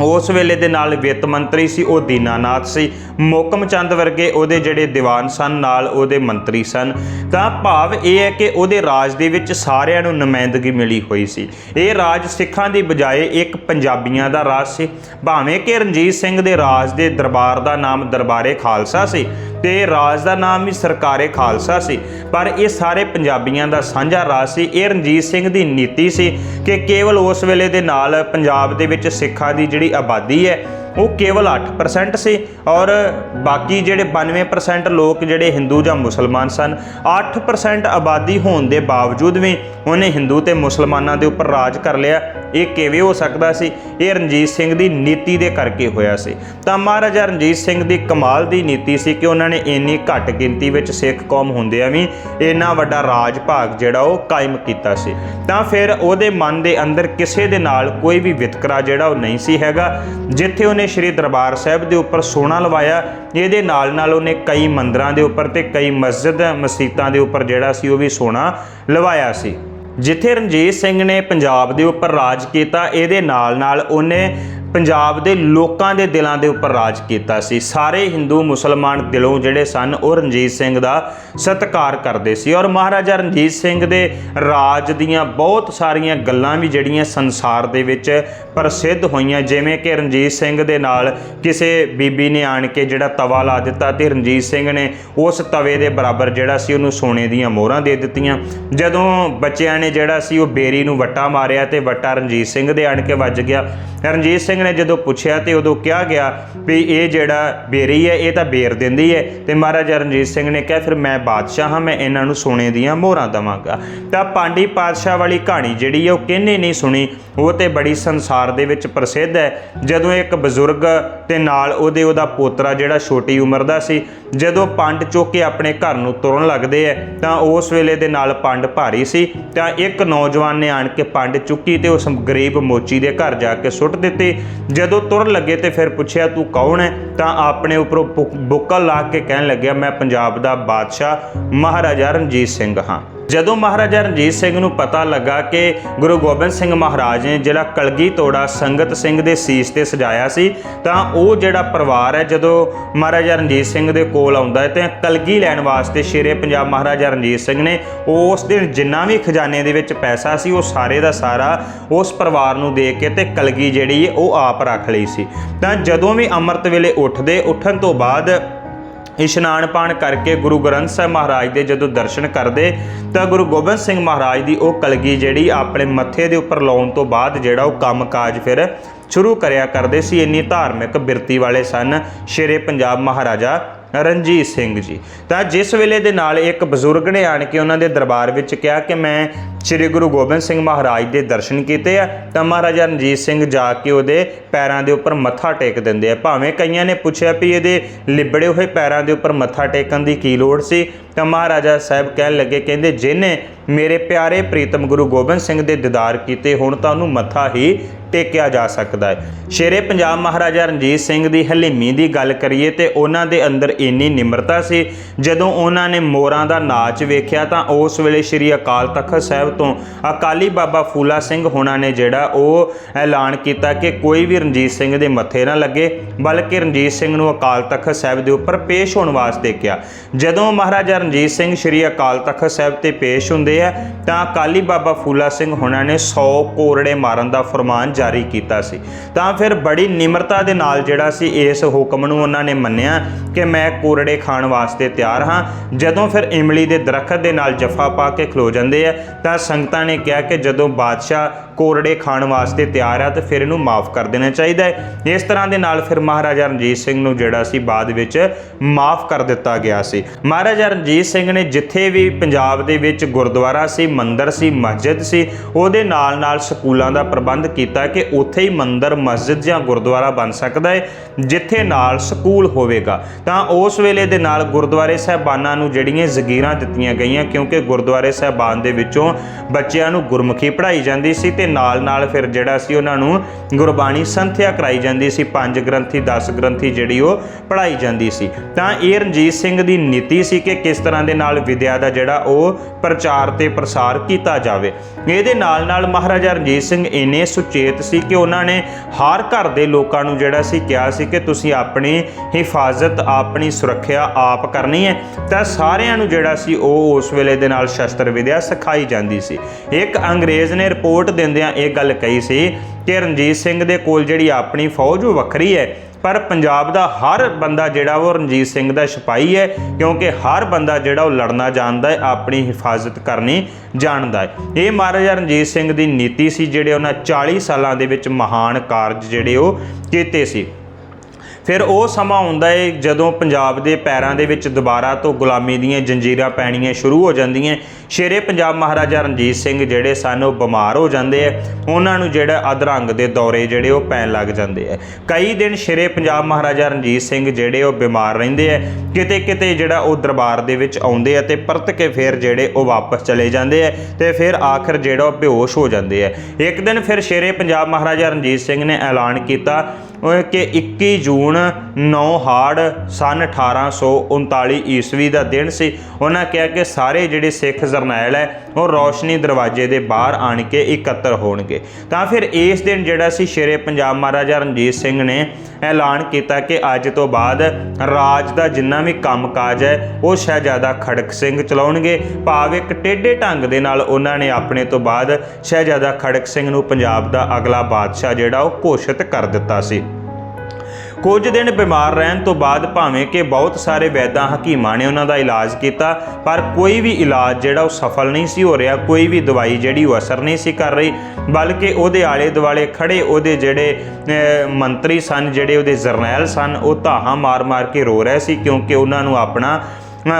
Speaker 1: ਉਸ ਵੇਲੇ ਦੇ ਨਾਲ ਵਿੱਤ ਮੰਤਰੀ ਸੀ, ਉਹ ਦੀਨਾਨਾਥ ਸੀ। ਮੋਕਮ ਚੰਦ ਵਰਗੇ ਉਹਦੇ ਜਿਹੜੇ ਦੀਵਾਨ ਸਨ, ਨਾਲ ਉਹਦੇ ਮੰਤਰੀ ਸਨ। ਤਾਂ ਭਾਵ ਇਹ ਹੈ ਕਿ ਉਹਦੇ ਰਾਜ ਦੇ ਵਿੱਚ ਸਾਰਿਆਂ ਨੂੰ ਨੁਮਾਇੰਦਗੀ ਮਿਲੀ ਹੋਈ ਸੀ। ਇਹ ਰਾਜ ਸਿੱਖਾਂ ਦੀ ਬਜਾਏ ਇੱਕ ਪੰਜਾਬੀਆਂ ਦਾ ਰਾਜ ਸੀ। ਭਾਵੇਂ ਕਿ ਰਣਜੀਤ ਸਿੰਘ ਦੇ ਰਾਜ ਦੇ ਦਰਬਾਰ ਦਾ ਨਾਮ ਦਰਬਾਰੇ ਖਾਲਸਾ ਸੀ ਤੇ ਰਾਜ ਦਾ ਨਾਮ ਵੀ ਸਰਕਾਰੇ ਖਾਲਸਾ ਸੀ। ਪਰ ਇਹ ਸਾਰੇ ਪੰਜਾਬੀਆਂ ਦਾ ਸਾਂਝਾ ਰਾਜ ਸੀ। ਇਹ ਰਣਜੀਤ ਸਿੰਘ ਦੀ ਨੀਤੀ ਸੀ ਕਿ ਕੇਵਲ ਉਸ ਵੇਲੇ ਦੇ ਨਾਲ ਪੰਜਾਬ ਦੇ ਵਿੱਚ ਸਿੱਖਾਂ ਦੀ ਜਿਹੜੀ ਆਬਾਦੀ ਹੈ ਉਹ ਕੇਵਲ 8% ਸੀ ਔਰ ਬਾਕੀ ਜਿਹੜੇ 92% ਲੋਕ ਜਿਹੜੇ ਹਿੰਦੂ ਜਾਂ ਮੁਸਲਮਾਨ ਸਨ 8% ਆਬਾਦੀ ਹੋਣ ਦੇ ਬਾਵਜੂਦ ਵੀ ਉਹਨੇ ਹਿੰਦੂ ਤੇ ਮੁਸਲਮਾਨਾਂ ਦੇ ਉੱਪਰ ਰਾਜ ਕਰ ਲਿਆ, ਇਹ ਕਿਵੇਂ ਹੋ ਸਕਦਾ ਸੀ? ਇਹ ਰਣਜੀਤ ਸਿੰਘ ਦੀ ਨੀਤੀ ਦੇ ਕਰਕੇ ਹੋਇਆ ਸੀ। ਤਾਂ ਮਹਾਰਾਜਾ ਰਣਜੀਤ ਸਿੰਘ ਦੀ ਕਮਾਲ ਦੀ ਨੀਤੀ ਸੀ ਕਿ ਉਹਨਾਂ ਨੇ ਇੰਨੀ ਘੱਟ ਗਿਣਤੀ ਵਿੱਚ ਸਿੱਖ ਕੌਮ ਹੁੰਦਿਆਂ ਵੀ ਇੰਨਾ ਵੱਡਾ ਰਾਜ ਭਾਗ ਜਿਹੜਾ ਉਹ ਕਾਇਮ ਕੀਤਾ ਸੀ। ਤਾਂ ਫਿਰ ਉਹਦੇ ਮਨ ਦੇ ਅੰਦਰ ਕਿਸੇ ਦੇ ਨਾਲ ਕੋਈ ਵੀ ਵਿਤਕਰਾ ਜਿਹੜਾ ਉਹ ਨਹੀਂ ਸੀ ਹੈਗਾ, ਜਿੱਥੇ ਉਹਨੇ ਸ੍ਰੀ ਦਰਬਾਰ ਸਾਹਿਬ ਦੇ ਉੱਪਰ ਸੋਨਾ ਲਵਾਇਆ ਇਹਦੇ ਨਾਲ ਨਾਲ ਉਹਨੇ ਕਈ ਮੰਦਰਾਂ ਦੇ ਉੱਪਰ ਤੇ ਕਈ ਮਸਜਿਦ ਮਸੀਤਾਂ ਦੇ ਉੱਪਰ ਜਿਹੜਾ ਸੀ ਉਹ ਵੀ ਸੋਨਾ ਲਵਾਇਆ ਸੀ। ਜਿੱਥੇ ਰਣਜੀਤ ਸਿੰਘ ਨੇ ਪੰਜਾਬ ਦੇ ਉੱਪਰ ਰਾਜ ਕੀਤਾ, ਇਹਦੇ ਨਾਲ ਨਾਲ ਉਹਨੇ ਪੰਜਾਬ ਦੇ ਲੋਕਾਂ ਦੇ ਦਿਲਾਂ ਦੇ ਉੱਪਰ ਰਾਜ ਕੀਤਾ ਸੀ। ਸਾਰੇ ਹਿੰਦੂ ਮੁਸਲਮਾਨ ਦਿਲੋਂ ਜਿਹੜੇ ਸਨ, ਉਹ ਰਣਜੀਤ ਸਿੰਘ ਦਾ ਸਤਿਕਾਰ ਕਰਦੇ ਸੀ। ਔਰ ਮਹਾਰਾਜਾ ਰਣਜੀਤ ਸਿੰਘ ਦੇ ਰਾਜ ਦੀਆਂ ਬਹੁਤ ਸਾਰੀਆਂ ਗੱਲਾਂ ਵੀ ਜਿਹੜੀਆਂ ਸੰਸਾਰ ਦੇ ਵਿੱਚ ਪ੍ਰਸਿੱਧ ਹੋਈਆਂ, ਜਿਵੇਂ ਕਿ ਰਣਜੀਤ ਸਿੰਘ ਦੇ ਨਾਲ ਕਿਸੇ ਬੀਬੀ ਨੇ ਆਣ ਕੇ ਜਿਹੜਾ ਤਵਾ ਲਾ ਦਿੱਤਾ ਤੇ ਰਣਜੀਤ ਸਿੰਘ ਨੇ ਉਸ ਤਵੇ ਦੇ ਬਰਾਬਰ ਜਿਹੜਾ ਸੀ, ਉਹਨੂੰ ਸੋਨੇ ਦੀਆਂ ਮੋਹਰਾਂ ਦੇ ਦਿੱਤੀਆਂ। ਜਦੋਂ ਬੱਚਿਆਂ ਨੇ ਜਿਹੜਾ ਸੀ, ਉਹ ਬੇਰੀ ਨੂੰ ਵੱਟਾ ਮਾਰਿਆ ਤੇ ਵੱਟਾ ਰਣਜੀਤ ਸਿੰਘ ਦੇ ਆਣ ਕੇ ਵੱਜ ਗਿਆ। ਰਣਜੀਤ ਸਿੰਘ ਸਿੰਘ ਨੇ ਜਦੋਂ ਪੁੱਛਿਆ ਤੇ ਉਦੋਂ ਕਿਹਾ ਗਿਆ ਵੀ ਇਹ ਜਿਹੜਾ ਬੇਰੀ ਹੈ, ਇਹ ਤਾਂ ਬੇਰ ਦਿੰਦੀ ਹੈ। ਤੇ ਮਹਾਰਾਜਾ ਰਣਜੀਤ ਸਿੰਘ ਨੇ ਕਿਹਾ, ਫਿਰ ਮੈਂ ਬਾਦਸ਼ਾਹ ਹਾਂ, ਮੈਂ ਇਹਨਾਂ ਨੂੰ ਸੋਨੇ ਦੀਆਂ ਮੋਹਰਾਂ ਦਵਾਂਗਾ। ਤਾਂ ਪਾਂਡੀ ਪਾਤਸ਼ਾਹ ਵਾਲੀ ਕਹਾਣੀ ਜਿਹੜੀ ਹੈ, ਉਹ ਕਿੰਨੇ ਨਹੀਂ ਸੁਣੀ, ਉਹ ਤੇ ਬੜੀ ਸੰਸਾਰ ਦੇ ਵਿੱਚ ਪ੍ਰਸਿੱਧ ਹੈ। ਜਦੋਂ ਇੱਕ ਬਜ਼ੁਰਗ ਤੇ ਨਾਲ ਉਹਦੇ, ਉਹਦਾ ਪੋਤਰਾ ਜਿਹੜਾ ਛੋਟੀ ਉਮਰ ਦਾ ਸੀ, ਜਦੋਂ ਪੰਡ ਚੁੱਕ ਕੇ ਆਪਣੇ ਘਰ ਨੂੰ ਤੁਰਨ ਲੱਗਦੇ ਐ ਤਾਂ ਉਸ ਵੇਲੇ ਦੇ ਨਾਲ ਪੰਡ ਭਾਰੀ ਸੀ। ਤਾਂ ਇੱਕ ਨੌਜਵਾਨ ਨੇ ਆਣ ਕੇ ਪੰਡ ਚੁੱਕੀ ਤੇ ਉਸ ਗਰੀਬ ਮੋਚੀ ਦੇ ਘਰ ਜਾ ਕੇ ਸੁੱਟ ਦਿੱਤੀ। ਜਦੋਂ ਤੁਰਨ ਲੱਗੇ ਤੇ ਫਿਰ ਪੁੱਛਿਆ, ਤੂੰ ਕੌਣ ਹੈ? ਤਾਂ ਆਪਣੇ ਉੱਪਰੋਂ ਬੁ- ਬੁੱਕਲ ਲਾ ਕੇ ਕਹਿਣ ਲੱਗਿਆ, ਮੈਂ ਪੰਜਾਬ ਦਾ ਬਾਦਸ਼ਾਹ ਮਹਾਰਾਜਾ ਰਣਜੀਤ ਸਿੰਘ ਹਾਂ। ਜਦੋਂ ਮਹਾਰਾਜਾ ਰਣਜੀਤ ਸਿੰਘ ਨੂੰ ਪਤਾ ਲੱਗਾ ਕਿ ਗੁਰੂ ਗੋਬਿੰਦ ਸਿੰਘ ਮਹਾਰਾਜ ਨੇ ਜਿਹੜਾ ਕਲਗੀ ਤੋੜਾ ਸੰਗਤ ਸਿੰਘ ਦੇ ਸੀਸ ਤੇ ਸਜਾਇਆ ਸੀ, ਤਾਂ ਉਹ ਜਿਹੜਾ ਪਰਿਵਾਰ ਹੈ, ਜਦੋਂ ਮਹਾਰਾਜਾ ਰਣਜੀਤ ਸਿੰਘ ਦੇ ਕੋਲ ਆਉਂਦਾ ਹੈ, ਤੇ ਕਲਗੀ ਲੈਣ ਵਾਸਤੇ ਸ਼ੇਰੇ ਪੰਜਾਬ ਮਹਾਰਾਜਾ ਰਣਜੀਤ ਸਿੰਘ ਨੇ ਉਸ ਦਿਨ ਜਿੰਨਾ ਵੀ ਖਜ਼ਾਨੇ ਦੇ ਵਿੱਚ ਪੈਸਾ ਸੀ, ਉਹ ਸਾਰੇ ਦਾ ਸਾਰਾ ਉਸ ਪਰਿਵਾਰ ਨੂੰ ਦੇ ਕੇ ਤੇ ਕਲਗੀ ਜਿਹੜੀ ਉਹ ਆਪ ਰੱਖ ਲਈ ਸੀ। ਤਾਂ ਜਦੋਂ ਵੀ ਅੰਮ੍ਰਿਤ ਵੇਲੇ ਉੱਠਦੇ, ਉੱਠਣ ਤੋਂ ਬਾਅਦ ਇਸ਼ਨਾਨ ਪਾਣ ਕਰਕੇ ਗੁਰੂ ਗ੍ਰੰਥ ਸਾਹਿਬ ਮਹਾਰਾਜ ਦੇ ਜਦੋਂ ਦਰਸ਼ਨ ਕਰਦੇ, ਤਾਂ ਗੁਰੂ ਗੋਬਿੰਦ ਸਿੰਘ ਮਹਾਰਾਜ ਦੀ ਉਹ ਕਲਗੀ ਜਿਹੜੀ ਆਪਣੇ ਮੱਥੇ ਦੇ ਉੱਪਰ ਲਾਉਣ ਤੋਂ ਬਾਅਦ ਜਿਹੜਾ ਉਹ ਕੰਮਕਾਜ ਫਿਰ ਸ਼ੁਰੂ ਕਰਿਆ ਕਰਦੇ ਸੀ, ਇੰਨੀ ਧਾਰਮਿਕ ਬਿਰਤੀ ਵਾਲੇ ਸਨ। ਸ਼ੇਰੇ ਪੰਜਾਬ ਮਹਾਰਾਜਾ ਰਣਜੀਤ ਸਿੰਘ ਜੀ। ਤਾਂ ਜਿਸ ਵੇਲੇ ਦੇ ਨਾਲ ਇੱਕ ਬਜ਼ੁਰਗ ਨੇ ਆਣ ਕੇ ਉਹਨਾਂ ਦੇ ਦਰਬਾਰ ਵਿੱਚ ਕਿਹਾ ਕਿ ਮੈਂ ਸ੍ਰੀ ਗੁਰੂ ਗੋਬਿੰਦ ਸਿੰਘ ਮਹਾਰਾਜ ਦੇ ਦਰਸ਼ਨ ਕੀਤੇ ਆ, ਤਾਂ ਮਹਾਰਾਜਾ ਰਣਜੀਤ ਸਿੰਘ ਜਾ ਕੇ ਉਹਦੇ ਪੈਰਾਂ ਦੇ ਉੱਪਰ ਮੱਥਾ ਟੇਕ ਦਿੰਦੇ ਆ। ਭਾਵੇਂ ਕਈਆਂ ਨੇ ਪੁੱਛਿਆ ਵੀ ਇਹਦੇ ਲਿਬੜੇ ਹੋਏ ਪੈਰਾਂ ਦੇ ਉੱਪਰ ਮੱਥਾ ਟੇਕਣ ਦੀ ਕੀ ਲੋੜ ਸੀ, ਤਾਂ ਮਹਾਰਾਜਾ ਸਾਹਿਬ ਕਹਿਣ ਲੱਗੇ, ਕਹਿੰਦੇ, ਜਿਹਨੇ ਮੇਰੇ ਪਿਆਰੇ ਪ੍ਰੀਤਮ ਗੁਰੂ ਗੋਬਿੰਦ ਸਿੰਘ ਦੇ ਦੀਦਾਰ ਕੀਤੇ ਹੁਣ ਤਾਂ ਉਹਨੂੰ ਮੱਥਾ ਹੀ ਟੇਕਿਆ ਜਾ ਸਕਦਾ ਹੈ। ਸ਼ੇਰੇ ਪੰਜਾਬ ਮਹਾਰਾਜਾ ਰਣਜੀਤ ਸਿੰਘ ਦੀ ਹਲੀਮੀ ਦੀ ਗੱਲ ਕਰੀਏ ਤੇ ਉਹਨਾਂ ਦੇ ਅੰਦਰ ਇੰਨੀ ਨਿਮਰਤਾ ਸੀ, ਜਦੋਂ ਉਹਨਾਂ ਨੇ ਮੋਰਾਂ ਦਾ ਨਾਚ ਵੇਖਿਆ ਤਾਂ ਉਸ ਵੇਲੇ ਸ੍ਰੀ ਅਕਾਲ ਤਖਤ ਸਾਹਿਬ ਤੋਂ ਅਕਾਲੀ ਬਾਬਾ ਫੂਲਾ ਸਿੰਘ ਹੋਣਾ ਨੇ ਜਿਹੜਾ ਉਹ ਐਲਾਨ ਕੀਤਾ ਕਿ ਕੋਈ ਵੀ ਰਣਜੀਤ ਸਿੰਘ ਦੇ ਮੱਥੇ ਨਾ ਲੱਗੇ, ਬਲਕਿ ਰਣਜੀਤ ਸਿੰਘ ਨੂੰ ਅਕਾਲ ਤਖਤ ਸਾਹਿਬ ਦੇ ਉੱਪਰ ਪੇਸ਼ ਹੋਣ ਵਾਸਤੇ ਕਿਹਾ। ਜਦੋਂ ਮਹਾਰਾਜਾ ਰਣਜੀਤ ਸਿੰਘ ਸ੍ਰੀ ਅਕਾਲ ਤਖਤ ਸਾਹਿਬ ਤੇ ਪੇਸ਼ ਹੁੰਦੇ ਆ, ਤਾਂ ਅਕਾਲੀ ਬਾਬਾ ਫੂਲਾ ਸਿੰਘ ਹੋਣਾ ਨੇ 100 ਕੋਰੜੇ ਮਾਰਨ ਦਾ ਫਰਮਾਨ ਜਾਰੀ ਕੀਤਾ ਸੀ। ਤਾਂ ਫਿਰ ਬੜੀ ਨਿਮਰਤਾ ਦੇ ਨਾਲ ਜਿਹੜਾ ਸੀ ਇਸ ਹੁਕਮ ਨੂੰ ਉਹਨਾਂ ਨੇ ਮੰਨਿਆ ਕਿ ਮੈਂ ਕੋਰੜੇ ਖਾਣ ਵਾਸਤੇ ਤਿਆਰ ਹਾਂ। ਜਦੋਂ ਫਿਰ ਇਮਲੀ ਦੇ ਦਰਖਤ ਦੇ ਨਾਲ ਜਫਾ ਪਾ ਕੇ ਖਲੋ ਜਾਂਦੇ ਆ, ਤਾਂ ਸੰਗਤਾਂ ਨੇ ਕਿਹਾ ਕਿ ਜਦੋਂ ਬਾਦਸ਼ਾਹ ਕੋਰੜੇ ਖਾਣ ਵਾਸਤੇ ਤਿਆਰ ਆ ਤਾਂ ਫਿਰ ਇਹਨੂੰ ਮਾਫ ਕਰ ਦੇਣਾ ਚਾਹੀਦਾ ਹੈ। ਇਸ ਤਰ੍ਹਾਂ ਦੇ ਨਾਲ ਫਿਰ ਮਹਾਰਾਜਾ ਰਣਜੀਤ ਸਿੰਘ ਨੂੰ ਜਿਹੜਾ ਸੀ ਬਾਅਦ ਵਿੱਚ ਮਾਫ ਕਰ ਦਿੱਤਾ ਗਿਆ ਸੀ। ਮਹਾਰਾਜਾ ਰਣਜੀਤ ਸਿੰਘ ਨੇ ਜਿੱਥੇ ਵੀ ਪੰਜਾਬ ਦੇ ਵਿੱਚ ਗੁਰਦੁਆਰਾ ਸੀ, ਮੰਦਿਰ ਸੀ, ਮਸਜਿਦ ਸੀ, ਉਹਦੇ ਨਾਲ ਨਾਲ ਸਕੂਲਾਂ ਦਾ ਪ੍ਰਬੰਧ ਕੀਤਾ ਕਿ ਉੱਥੇ ਹੀ ਮੰਦਿਰ, ਮਸਜਿਦ ਜਾਂ ਗੁਰਦੁਆਰਾ ਬਣ ਸਕਦਾ ਹੈ, ਜਿੱਥੇ ਨਾਲ ਸਕੂਲ ਹੋਵੇਗਾ। ਤਾਂ ਉਸ ਵੇਲੇ ਦੇ ਨਾਲ ਗੁਰਦੁਆਰੇ ਸਾਹਿਬਾਨਾਂ ਨੂੰ ਜਿਹੜੀਆਂ ਜ਼ਗੀਰਾਂ ਦਿੱਤੀਆਂ ਗਈਆਂ ਕਿਉਂਕਿ ਗੁਰਦੁਆਰੇ ਸਾਹਿਬਾਨ ਦੇ ਵਿੱਚੋਂ ਬੱਚਿਆਂ ਨੂੰ ਗੁਰਮੁਖੀ ਪੜ੍ਹਾਈ ਜਾਂਦੀ ਸੀ ਤੇ ਨਾਲ ਨਾਲ ਫਿਰ ਜਿਹੜਾ ਸੀ ਉਹਨਾਂ ਨੂੰ ਗੁਰਬਾਣੀ ਸੰਥਿਆ ਕਰਾਈ ਜਾਂਦੀ ਸੀ, ਪੰਜ ਗ੍ਰੰਥੀ 10 ਗ੍ਰੰਥੀ ਜਿਹੜੀ ਉਹ ਪੜ੍ਹਾਈ ਜਾਂਦੀ ਸੀ। ਤਾਂ ਇਹ ਰਣਜੀਤ ਸਿੰਘ ਦੀ ਨੀਤੀ ਸੀ ਕਿ ਕਿਸ ਤਰ੍ਹਾਂ ਦੇ ਨਾਲ ਵਿਦਿਆ ਦਾ ਜਿਹੜਾ ਉਹ ਪ੍ਰਚਾਰ ਤੇ ਪ੍ਰਸਾਰ ਕੀਤਾ ਜਾਵੇ। ਇਹਦੇ ਨਾਲ ਨਾਲ ਮਹਾਰਾਜਾ ਰਣਜੀਤ ਸਿੰਘ ਇੰਨੇ ਸੁਚੇਤ ਸੀ ਕਿ ਉਹਨਾਂ ਨੇ ਹਰ ਘਰ ਦੇ ਲੋਕਾਂ ਨੂੰ ਜਿਹੜਾ ਸੀ ਕਿਹਾ ਸੀ ਕਿ ਤੁਸੀਂ ਆਪਣੀ ਹਿਫਾਜ਼ਤ, ਆਪਣੀ ਸੁਰੱਖਿਆ ਆਪ ਕਰਨੀ ਹੈ। ਤਾਂ ਸਾਰਿਆਂ ਨੂੰ ਜਿਹੜਾ ਸੀ ਉਹ ਉਸ ਵੇਲੇ ਦੇ ਨਾਲ ਸ਼ਸਤਰ ਵਿਦਿਆ ਸਿਖਾਈ ਜਾਂਦੀ ਸੀ। ਇੱਕ ਅੰਗਰੇਜ਼ ਨੇ ਰਿਪੋਰਟ ਦਿੰਦੇ ਦਿੰਦਿਆਂ ਇਹ ਗੱਲ ਕਹੀ ਸੀ ਕਿ ਰਣਜੀਤ ਸਿੰਘ ਦੇ ਕੋਲ ਜਿਹੜੀ ਆਪਣੀ ਫੌਜ ਉਹ ਵੱਖਰੀ ਹੈ, ਪਰ ਪੰਜਾਬ ਦਾ ਹਰ ਬੰਦਾ ਜਿਹੜਾ ਉਹ ਰਣਜੀਤ ਸਿੰਘ ਦਾ ਸਿਪਾਹੀ ਹੈ, ਕਿਉਂਕਿ ਹਰ ਬੰਦਾ ਜਿਹੜਾ ਉਹ ਲੜਨਾ ਜਾਣਦਾ ਹੈ, ਆਪਣੀ ਹਿਫਾਜ਼ਤ ਕਰਨੀ ਜਾਣਦਾ ਹੈ। ਇਹ ਮਹਾਰਾਜਾ ਰਣਜੀਤ ਸਿੰਘ ਦੀ ਨੀਤੀ ਸੀ, ਜਿਹੜੇ ਉਹਨਾਂ 40 ਸਾਲਾਂ ਦੇ ਵਿੱਚ ਮਹਾਨ ਕਾਰਜ ਜਿਹੜੇ ਉਹ ਕੀਤੇ ਸੀ। ਫਿਰ ਉਹ ਸਮਾਂ ਆਉਂਦਾ ਏ ਜਦੋਂ ਪੰਜਾਬ ਦੇ ਪੈਰਾਂ ਦੇ ਵਿੱਚ ਦੁਬਾਰਾ ਤੋਂ ਗੁਲਾਮੀ ਦੀਆਂ ਜੰਜੀਰਾਂ ਪੈਣੀਆਂ ਸ਼ੁਰੂ ਹੋ ਜਾਂਦੀਆਂ ਸ਼ੇਰੇ ਪੰਜਾਬ ਮਹਾਰਾਜਾ ਰਣਜੀਤ ਸਿੰਘ ਜਿਹੜੇ ਸਨ ਉਹ ਬਿਮਾਰ ਹੋ ਜਾਂਦੇ ਆ ਉਹਨਾਂ ਨੂੰ ਜਿਹੜਾ ਅਧਰੰਗ ਦੇ ਦੌਰੇ ਜਿਹੜੇ ਉਹ ਪੈਣ ਲੱਗ ਜਾਂਦੇ ਆ ਕਈ ਦਿਨ ਸ਼ੇਰੇ ਪੰਜਾਬ ਮਹਾਰਾਜਾ ਰਣਜੀਤ ਸਿੰਘ ਜਿਹੜੇ ਉਹ ਬਿਮਾਰ ਰਹਿੰਦੇ ਆ ਕਿਤੇ ਕਿਤੇ ਜਿਹੜਾ ਉਹ ਦਰਬਾਰ ਦੇ ਵਿੱਚ ਆਉਂਦੇ ਆ ਤੇ ਪਰਤ ਕੇ ਫਿਰ ਜਿਹੜੇ ਉਹ ਵਾਪਸ ਚਲੇ ਜਾਂਦੇ ਆ ਤੇ ਫਿਰ ਆਖਰ ਜਿਹੜਾ ਉਹ ਬੇਹੋਸ਼ ਹੋ ਜਾਂਦੇ ਆ ਇੱਕ ਦਿਨ ਫਿਰ ਸ਼ੇਰੇ ਪੰਜਾਬ ਮਹਾਰਾਜਾ ਰਣਜੀਤ ਸਿੰਘ ਨੇ ਐਲਾਨ ਕੀਤਾ ਕਿ 21 ਜੂਨ 9 ਹਾੜ ਸਨ 1839 ਈਸਵੀ ਦਾ ਦਿਨ ਸੀ। ਉਹਨਾਂ ਕਿਹਾ ਕਿ ਸਾਰੇ ਜਿਹੜੇ ਸਿੱਖ ਜਰਨੈਲ ਹੈ ਉਹ ਰੌਸ਼ਨੀ ਦਰਵਾਜ਼ੇ ਦੇ ਬਾਹਰ ਆਣ ਕੇ ਇਕੱਤਰ ਹੋਣਗੇ। ਤਾਂ ਫਿਰ ਇਸ ਦਿਨ ਜਿਹੜਾ ਸੀ ਸ਼ੇਰੇ ਪੰਜਾਬ ਮਹਾਰਾਜਾ ਰਣਜੀਤ ਸਿੰਘ ਨੇ ਐਲਾਨ ਕੀਤਾ ਕਿ ਅੱਜ ਤੋਂ ਬਾਅਦ ਰਾਜ ਦਾ ਜਿੰਨਾ ਵੀ ਕੰਮਕਾਜ ਹੈ ਉਹ ਸ਼ਹਿਜ਼ਾਦਾ ਖੜਕ ਸਿੰਘ ਚਲਾਉਣਗੇ। ਭਾਵ ਇੱਕ ਟੇਢੇ ਢੰਗ ਦੇ ਨਾਲ ਉਹਨਾਂ ਨੇ ਆਪਣੇ ਤੋਂ ਬਾਅਦ ਸ਼ਹਿਜ਼ਾਦਾ ਖੜਕ ਸਿੰਘ ਨੂੰ ਪੰਜਾਬ ਦਾ ਅਗਲਾ ਬਾਦਸ਼ਾਹ ਜਿਹੜਾ ਉਹ ਘੋਸ਼ਿਤ ਕਰ ਦਿੱਤਾ ਸੀ। ਕੁਝ ਦਿਨ ਬਿਮਾਰ ਰਹਿਣ ਤੋਂ ਬਾਅਦ ਭਾਵੇਂ ਕਿ ਬਹੁਤ ਸਾਰੇ ਵੈਦਾਂ ਹਕੀਮਾਂ ਨੇ ਉਹਨਾਂ ਦਾ ਇਲਾਜ ਕੀਤਾ, ਪਰ ਕੋਈ ਵੀ ਇਲਾਜ ਜਿਹੜਾ ਉਹ ਸਫਲ ਨਹੀਂ ਸੀ ਹੋ ਰਿਹਾ, ਕੋਈ ਵੀ ਦਵਾਈ ਜਿਹੜੀ ਉਹ ਅਸਰ ਨਹੀਂ ਸੀ ਕਰ ਰਹੀ, ਬਲਕਿ ਉਹਦੇ ਆਲੇ ਦੁਆਲੇ ਖੜੇ ਉਹਦੇ ਜਿਹੜੇ ਮੰਤਰੀ ਸਨ, ਜਿਹੜੇ ਉਹਦੇ ਜਰਨੈਲ ਸਨ, ਉਹ ਧਾਹਾਂ ਮਾਰ-ਮਾਰ ਕੇ ਰੋ ਰਹੇ ਸੀ ਕਿਉਂਕਿ ਉਹਨਾਂ ਨੂੰ ਆਪਣਾ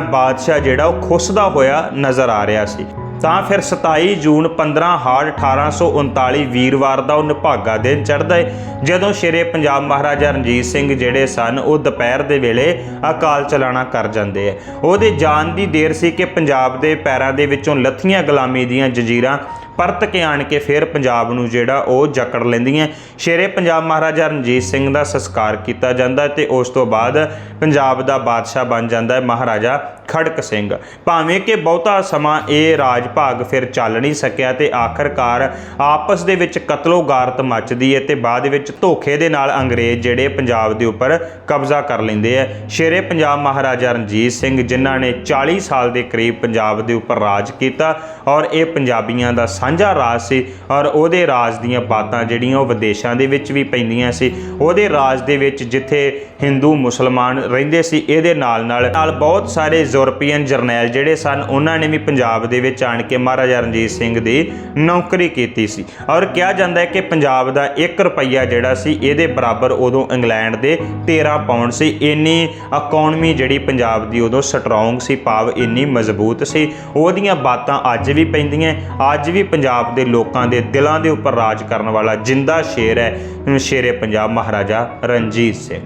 Speaker 1: ਬਾਦਸ਼ਾਹ ਜਿਹੜਾ ਉਹ ਖੁਸਦਾ ਹੋਇਆ ਨਜ਼ਰ ਆ ਰਿਹਾ ਸੀ। ਤਾਂ ਫਿਰ 27 ਜੂਨ 15 ਹਾੜ 1839 ਵੀਰਵਾਰ ਦਾ ਉਹ ਨਿਭਾਗਾ ਦਿਨ ਚੜ੍ਹਦਾ ਹੈ ਜਦੋਂ ਸ਼ੇਰੇ ਪੰਜਾਬ ਮਹਾਰਾਜਾ ਰਣਜੀਤ ਸਿੰਘ ਜਿਹੜੇ ਸਨ, ਉਹ ਦੁਪਹਿਰ ਦੇ ਵੇਲੇ ਅਕਾਲ ਚਲਾਣਾ ਕਰ ਜਾਂਦੇ ਆ। ਉਹਦੇ ਜਾਣ ਦੀ ਦੇਰ ਸੀ ਕਿ ਪੰਜਾਬ ਦੇ ਪੈਰਾਂ ਦੇ ਵਿੱਚੋਂ ਲੱਥੀਆਂ ਗੁਲਾਮੀ ਦੀਆਂ ਜੰਜੀਰਾਂ ਪਰਤ ਕੇ ਆਣ ਕੇ ਫਿਰ ਪੰਜਾਬ ਨੂੰ ਜਿਹੜਾ ਉਹ ਜਕੜ ਲੈਂਦੀਆਂ। ਸ਼ੇਰੇ ਪੰਜਾਬ ਮਹਾਰਾਜਾ ਰਣਜੀਤ ਸਿੰਘ ਦਾ ਸੰਸਕਾਰ ਕੀਤਾ ਜਾਂਦਾ ਤੇ ਉਸ ਤੋਂ ਬਾਅਦ ਪੰਜਾਬ ਦਾ ਬਾਦਸ਼ਾਹ ਬਣ ਜਾਂਦਾ ਹੈ ਮਹਾਰਾਜਾ ਖੜਕ ਸਿੰਘ। ਭਾਵੇਂ ਕਿ ਬਹੁਤਾ ਸਮਾਂ ਇਹ ਰਾਜ ਭਾਗ ਫਿਰ ਚੱਲ ਨਹੀਂ ਸਕਿਆ ਤੇ ਆਖਰਕਾਰ ਆਪਸ ਦੇ ਵਿੱਚ ਕਤਲੋਗਾਰਤ ਮੱਚਦੀ ਹੈ ਤੇ ਬਾਅਦ ਵਿੱਚ ਧੋਖੇ ਦੇ ਨਾਲ ਅੰਗਰੇਜ਼ ਜਿਹੜੇ ਪੰਜਾਬ ਦੇ ਉੱਪਰ ਕਬਜ਼ਾ ਕਰ ਲੈਂਦੇ ਆ। ਸ਼ੇਰੇ ਪੰਜਾਬ ਮਹਾਰਾਜਾ ਰਣਜੀਤ ਸਿੰਘ ਜਿਨ੍ਹਾਂ ਨੇ 40 ਸਾਲ ਦੇ ਕਰੀਬ ਪੰਜਾਬ ਦੇ ਉੱਪਰ ਰਾਜ ਕੀਤਾ ਔਰ ਇਹ ਪੰਜਾਬੀਆਂ ਦਾ ਸਾਂਝਾ ਰਾਜ ਸੀ ਔਰ ਉਹਦੇ ਰਾਜ ਦੀਆਂ ਬਾਤਾਂ ਜਿਹੜੀਆਂ ਉਹ ਵਿਦੇਸ਼ਾਂ ਦੇ ਵਿੱਚ ਵੀ ਪੈਂਦੀਆਂ ਸੀ। ਉਹਦੇ ਰਾਜ ਦੇ ਵਿੱਚ ਜਿੱਥੇ ਹਿੰਦੂ, ਮੁਸਲਮਾਨ ਰਹਿੰਦੇ ਸੀ, ਇਹਦੇ ਨਾਲ ਨਾਲ ਨਾਲ ਬਹੁਤ ਸਾਰੇ ਯੂਰਪੀਅਨ ਜਰਨੈਲ ਜਿਹੜੇ ਸਨ, ਉਹਨਾਂ ਨੇ ਵੀ ਪੰਜਾਬ ਦੇ ਵਿੱਚ ਆਣ ਕੇ ਮਹਾਰਾਜਾ ਰਣਜੀਤ ਸਿੰਘ ਦੀ ਨੌਕਰੀ ਕੀਤੀ ਸੀ। ਔਰ ਕਿਹਾ ਜਾਂਦਾ ਹੈ ਕਿ ਪੰਜਾਬ ਦਾ 1 ਰੁਪਈਆ ਜਿਹੜਾ ਸੀ, ਇਹਦੇ ਬਰਾਬਰ ਉਦੋਂ ਇੰਗਲੈਂਡ ਦੇ 13 ਪਾਉਂਡ ਸੀ। ਇੰਨੀ ਇਕਨੋਮੀ ਜਿਹੜੀ ਪੰਜਾਬ ਦੀ ਉਦੋਂ ਸਟਰੋਂਗ ਸੀ, ਭਾਵ ਇੰਨੀ ਮਜ਼ਬੂਤ ਸੀ। ਉਹਦੀਆਂ ਬਾਤਾਂ ਅੱਜ ਵੀ ਪੈਂਦੀਆਂ, ਅੱਜ ਵੀ ਪੰਜਾਬ ਦੇ ਲੋਕਾਂ ਦੇ ਦਿਲਾਂ ਦੇ ਉੱਪਰ ਰਾਜ ਕਰਨ ਵਾਲਾ ਜਿੰਦਾ ਸ਼ੇਰ ਹੈ ਸ਼ੇਰੇ ਪੰਜਾਬ ਮਹਾਰਾਜਾ ਰਣਜੀਤ ਸਿੰਘ।